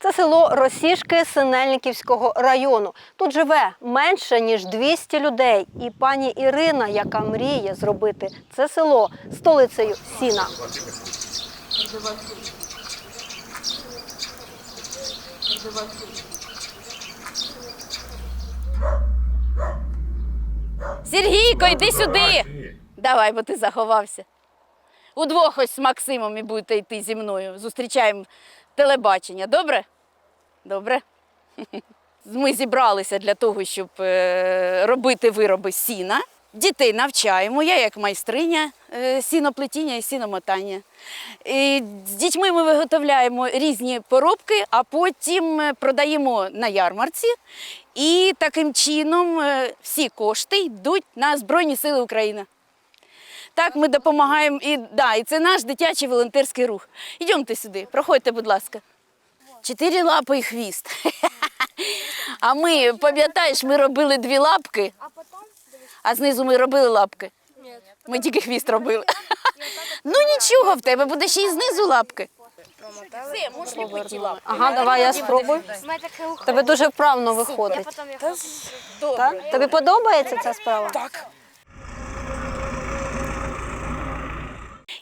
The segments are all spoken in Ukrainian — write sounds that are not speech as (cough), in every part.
Це село Росішки Синельниківського району. Тут живе менше ніж 200 людей. І пані Ірина, яка мріє зробити це село столицею сіна. Сергійко, йди сюди. Давай, бо ти заховався. Удвох ось з Максимом і будете йти зі мною. Зустрічаємо телебачення. Добре? Добре. (laughs) Ми зібралися для того, щоб е, робити вироби сіна. Дітей навчаємо, я як майстриня е, сіноплетіння і сіномотання. І з дітьми ми виготовляємо різні поробки, а потім е, продаємо на ярмарці. І таким чином всі кошти йдуть на Збройні Сили України. Так, ми допомагаємо, і, да, і це наш дитячий волонтерський рух. Йдемте сюди, проходьте, будь ласка. Чотири лапи і хвіст. (laughs) А ми, пам'ятаєш, ми робили дві лапки, а знизу ми робили лапки. Ми тільки хвіст робили. (laughs) Ну нічого, в тебе буде ще й знизу лапки. Ага, давай я спробую. Тебе дуже вправно виходить. Тобі подобається ця справа? Так.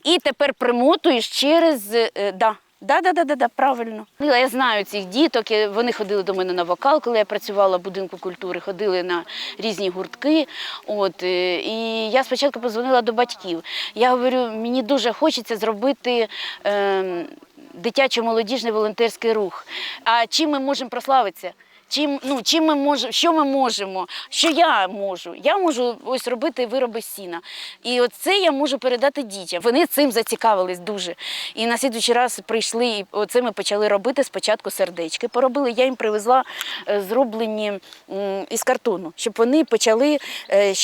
І тепер примотуєш через. е, Да. Да, да, да, да, да, правильно. Я знаю цих діток. Вони ходили до мене на вокал, коли я працювала в будинку культури, ходили на різні гуртки. От е, і я спочатку позвонила до батьків. Я говорю, мені дуже хочеться зробити. Е, Дитячо-молодіжний волонтерський рух. А чим ми можемо прославитися? Чим, ну, чим ми можемо, що ми можемо, що я можу? Я можу ось робити вироби сіна. І от це я можу передати дітям. Вони цим зацікавились дуже. І на слідуючий раз прийшли, і оце ми почали робити спочатку сердечки. Поробили, я їм привезла е, зроблені із картону, щоб вони почали е,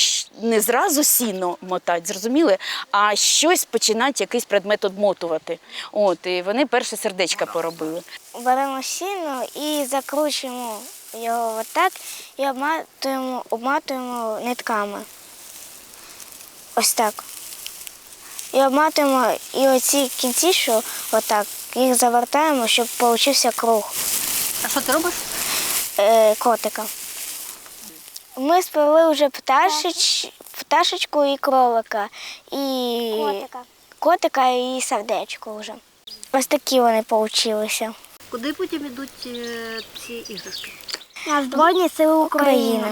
не зразу сіно мотати, зрозуміли, а щось починати, якийсь предмет обмотувати. От, і вони перше сердечка поробили. Беремо сіно і закручуємо його отак і обматуємо, обматуємо нитками. Ось так. І обматуємо і оці кінці, що отак, їх завертаємо, щоб получився круг А що ти робиш? е, котика. Ми сплели вже пташеч, пташечку і кролика, і Котика. котика і сердечко вже. Ось такі вони получилися. Куди потім йдуть е, ці іграшки? На Збройні сили України.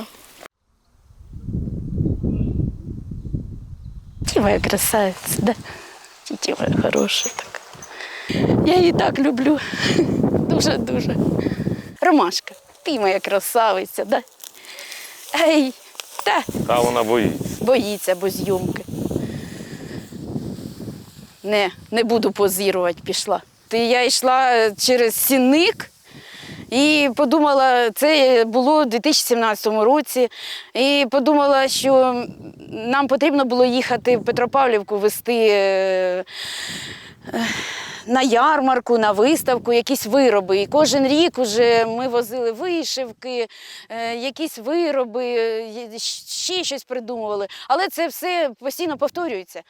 Ті моя красавиця, да? Ті моя хороша так. Я її так люблю. Дуже-дуже. Ромашка, ти моя красавиця, да? Ей, та Та вона боїться. боїться, бо зйомки. Не, не буду позірувати, пішла. Ти я йшла через сінник і подумала, це було у 2017 році. І подумала, що нам потрібно було їхати в Петропавлівку вести. На ярмарку, на виставку, якісь вироби. І кожен рік уже ми возили вишивки, е, якісь вироби, ще щось придумували. Але це все постійно повторюється.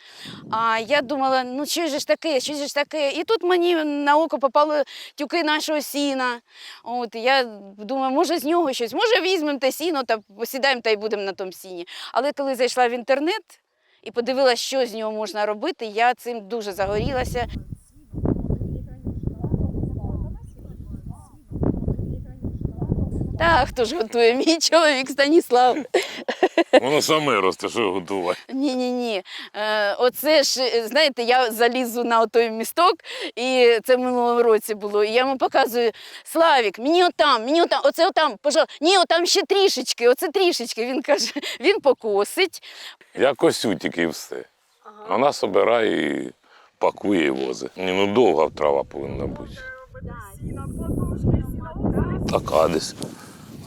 А я думала, ну що ж таке, що ж таке? І тут мені на око попали тюки нашого сіна. От я думаю, може з нього щось, може візьмемо те сіно та посідаємо та й будемо на тому сіні. Але коли зайшла в інтернет і подивилася, що з нього можна робити, я цим дуже загорілася. Так, хто ж готує? Мій чоловік Станіслав. Воно саме росте, що готувати. Ні, ні, ні. Е, оце ж, е, знаєте, я залізу на той місток, і це в минулому році було. І я йому показую: Славік, мені отам, мені отам, оце отам, пожалуйста, ні, отам ще трішечки, оце трішечки. Він каже, (laughs) він покосить. Я косю тільки і все. Вона собирає і пакує і возить. Ні, ну довга трава повинна бути. Така десь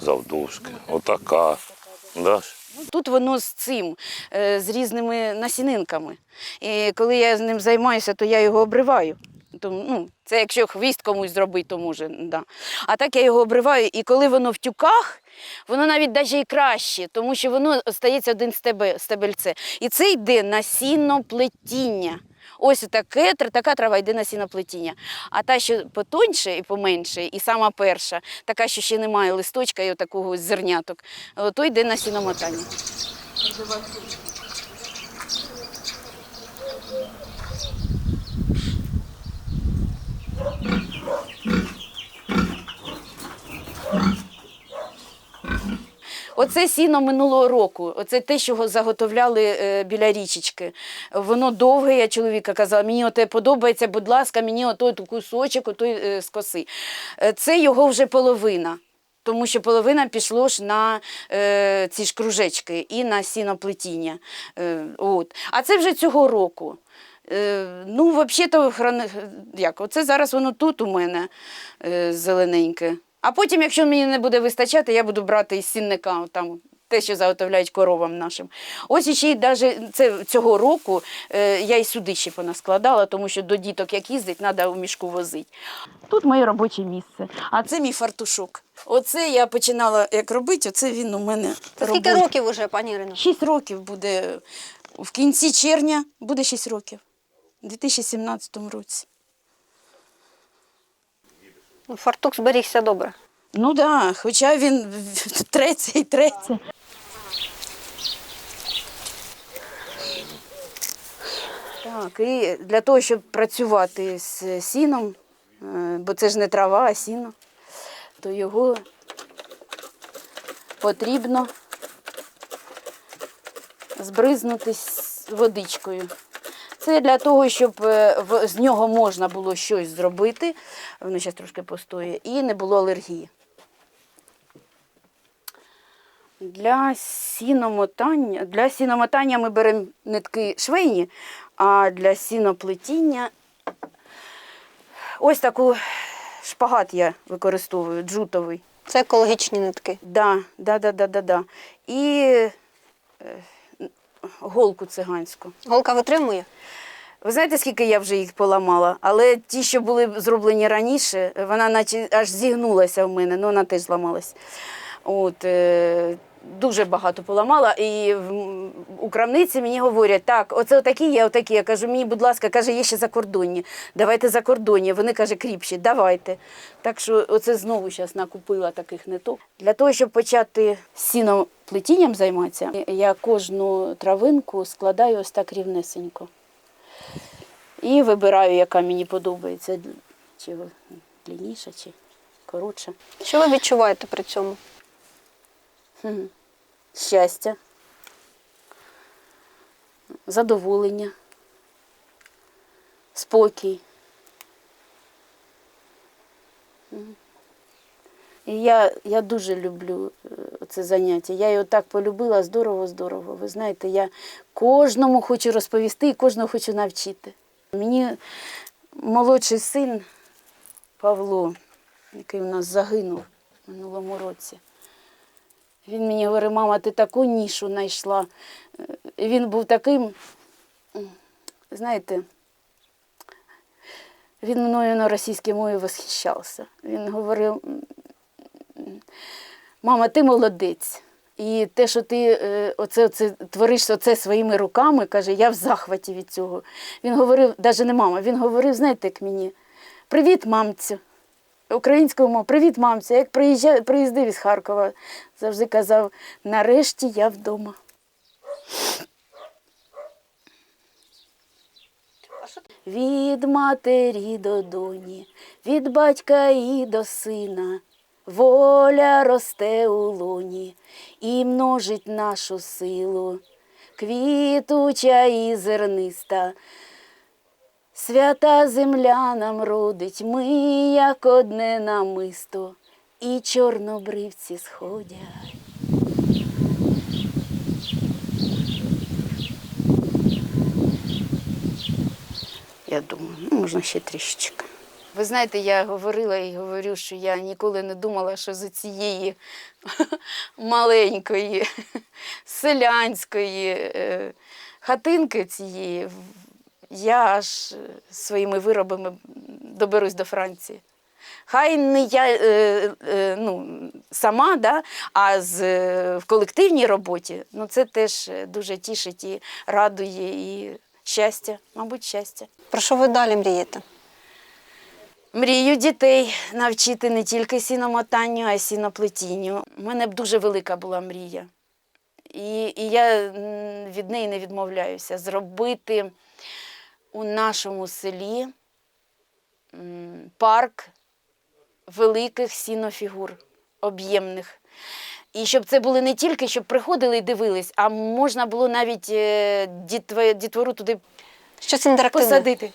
завдовжки. Отака. Да? Тут воно з цим, е, з різними насінинками. І коли я з ним займаюся, то я його обриваю. Тому, ну, це якщо хвіст комусь зробити, то може. Да. А так я його обриваю, і коли воно в тюках, воно навіть даже і краще, тому що воно стається один стебе, стебельце. І це йде насінно плетіння. Ось таке, така трава йде на сіноплетіння. А та, що потоньше і поменше, і сама перша, така, що ще немає листочка і такого зерняток, е, то йде на сіномотання. Оце сіно минулого року. Оце те, що го- заготовляли е, біля річечки. Воно довге, я чоловіка казала, мені оте подобається, будь ласка, мені отой кусочок, отой е, з коси. Е, Це його вже половина. Тому що половина пішло ж на е, ці ж кружечки і на сіноплетіння. Е, от. А це вже цього року. Е, ну, взагалі-то, як, оце зараз воно тут у мене е, зелененьке. А потім, якщо мені не буде вистачати, я буду брати із сінника там, те, що заготовляють коровам нашим. Ось іще й даже це цього року е, я й сюди ще понаскладала, тому що до діток, як їздить, треба у мішку возити. Тут моє робоче місце. А це мій фартушок. Оце я починала як робити, оце він у мене Це скільки років уже, пані Ірино? Шість років буде в кінці червня, буде шість років. У 2017 році. Ну, Фартук зберігся добре. Ну так, да, хоча він треться і треться. Так, і для того, щоб працювати з сіном, е, бо це ж не трава, а сіно, то його потрібно збризнути з водичкою. Це для того, щоб е, з нього можна було щось зробити, воно зараз трошки постоє, і не було алергії. Для сіномотання, для сіномотання ми беремо нитки швейні, а для сіноплетіння ось таку шпагат я використовую, джутовий. Це екологічні нитки. Да, да, да, да, да, да. І е, голку циганську. Голка витримує? Ви знаєте, скільки я вже їх поламала? Але ті, що були зроблені раніше, вона наче аж зігнулася в мене, ну вона теж зламалась. От, е, дуже багато поламала. І у крамниці мені говорять, так, оце отакі є, отакі. Я кажу, мені, будь ласка, каже, є ще закордонні. Давайте закордонні. Вони каже, кріпші, давайте. Так що оце знову зараз накупила таких ниток. Для того, щоб почати сіноплетінням займатися, я кожну травинку складаю ось так рівнесенько. І вибираю, яка мені подобається, чи длинніша, чи коротша. Що ви відчуваєте при цьому? Щастя, задоволення, спокій. І я, я дуже люблю е, це заняття. Я його так полюбила здорово-здорово. Ви знаєте, я кожному хочу розповісти і кожного хочу навчити. Мені молодший син Павло, який у нас загинув минулому році. Він мені говорить, мама, ти таку нішу знайшла. Е, Він був таким, знаєте, він мною на російській мові восхищався. Він говорив, мама, ти молодець. І те, що ти е, оце, оце, твориш оце своїми руками, каже, я в захваті від цього. Він говорив, навіть не мама, він говорив, знаєте, як мені, привіт, мамцю українською мовою Привіт, мамця. Як приїжджа- приїздив із Харкова, завжди казав, нарешті я вдома. Від матері до доні, від батька і до сина, воля росте у лоні і множить нашу силу, квітуча і зерниста, Свята земля нам родить, ми, як одне намисто, і чорнобривці сходять. Я думаю, ну, можна ще трішечки. Ви знаєте, я говорила і говорю, що я ніколи не думала, що з цієї (laughs) маленької (laughs) селянської е, хатинки цієї я аж е, своїми виробами доберусь до Франції. Хай не я е, е, ну, сама, да, а з, е, в колективній роботі ну, це теж дуже тішить і радує, і Щастя, мабуть, щастя. Про що ви далі мрієте? Мрію дітей навчити не тільки сіномотанню, а й сіноплетінню. У мене б дуже велика була мрія. І, і я від неї не відмовляюся. Зробити у нашому селі парк великих сінофігур, об'ємних. І щоб це були не тільки, щоб приходили і дивились, а можна було навіть е, дітвору туди Щось інтерактивне. посадити.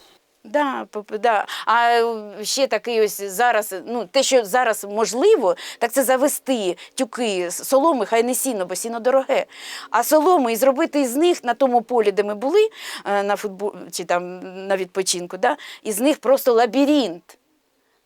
Да, да. А е, ще такий ось зараз, ну те, що зараз можливо, так це завести тюки соломи, хай не сіно, бо сіно дороге. А соломи і зробити із них на тому полі, де ми були е, на футбол чи там на відпочинку, да, із них просто лабіринт.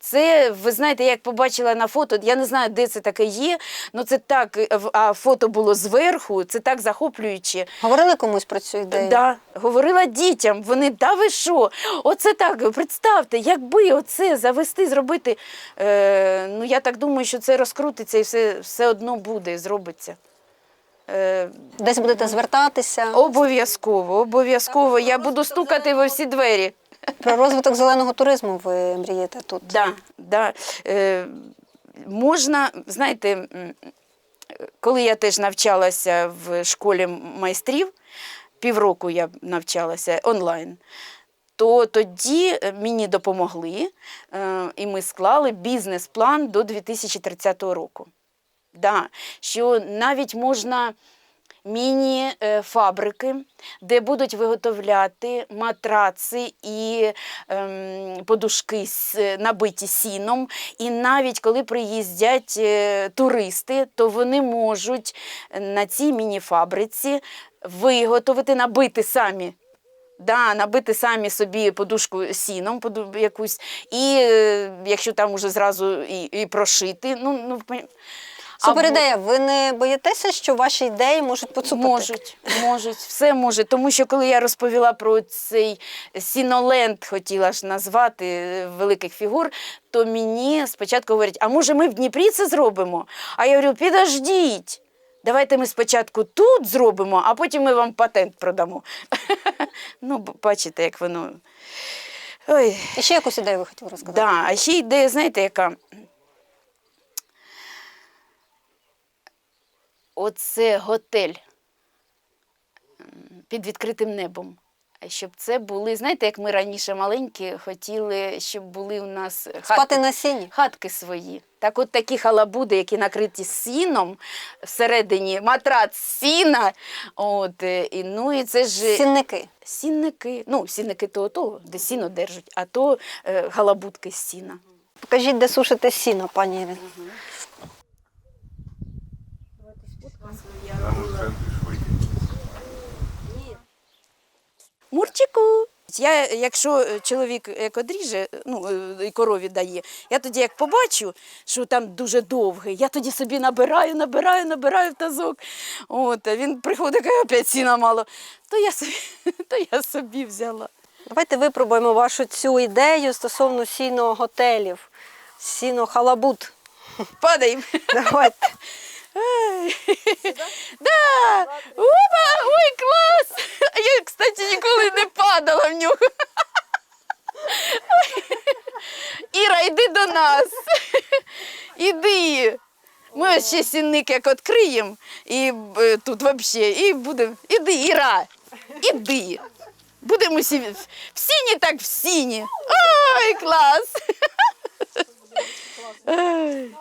Це, ви знаєте, як побачила на фото, я не знаю, де це таке є, але це так, е, а фото було зверху, це так захоплююче. Говорили комусь про цю ідею? Да, говорила дітям. Вони, да ви що? Оце так, представте, якби оце завести, зробити. Е, ну, я так думаю, що це розкрутиться і все, все одно буде, зробиться. Е, Десь будете звертатися обов'язково, обов'язково. Я буду стукати во всі двері. Про розвиток зеленого туризму. Ви мрієте тут? Да, да. Е, можна, знаєте, коли я теж навчалася в школі майстрів, півроку я навчалася онлайн, то тоді е, мені допомогли, е, і ми склали бізнес-план до 2030 року. Да, що навіть можна міні-фабрики, де будуть виготовляти матраци і ем, подушки набиті сіном. І навіть коли приїздять е, туристи, то вони можуть на цій міні-фабриці виготовити, набити самі. Да, набити самі собі подушку сіном, якусь, і е, якщо там уже зразу і, і прошити. Ну, ну, пон- Супер ідея. Ви не боїтеся, що ваші ідеї можуть поцупити? Можуть, можуть, все може. Тому що коли я розповіла про цей сіноленд, хотіла ж назвати е, великих фігур, то мені спочатку говорять, а може ми в Дніпрі це зробимо? А я говорю, підождіть. Давайте ми спочатку тут зробимо, а потім ми вам патент продамо. (laughs) ну, бачите, як воно. Ой, І ще якусь ідею ви хотіли розказати? Да, а ще ідея, знаєте, яка? Оце готель під відкритим небом. А Щоб це були, знаєте, як ми раніше маленькі хотіли, щоб були у нас Спати хатки, на сіні? хатки свої. Так от такі халабуди, які накриті сіном, всередині матрац сіна. От, е, і, ну, і це ж Сінники. сінники. Ну, сінники то, то де сіно держать, а то е, халабудки з сіна. Покажіть, де сушите сіно, пані Ірино. Мурчику. Я, якщо е, чоловік як одріже, ну, е, і корові дає, я тоді як побачу, що там дуже довгий, я тоді собі набираю, набираю, набираю в тазок. От, а він приходить, каже, опять сіна мало. То я собі, (laughs) то я собі взяла. Давайте випробуємо вашу цю ідею стосовно сіно-готелів. Сіно-халабут. Падаємо. Давайте. (laughs) (laughs) Да! Опа! Ой, клас! (laughs) Я, кстати, ніколи не падала в нього. Іра, йди до нас. Іди. Ми ось ще сінник як відкриємо, і е, тут взагалі, і будемо. Іди, Іра, іди. Будемо всі в сіні, так в сіні. Ой, клас! (laughs) Ой.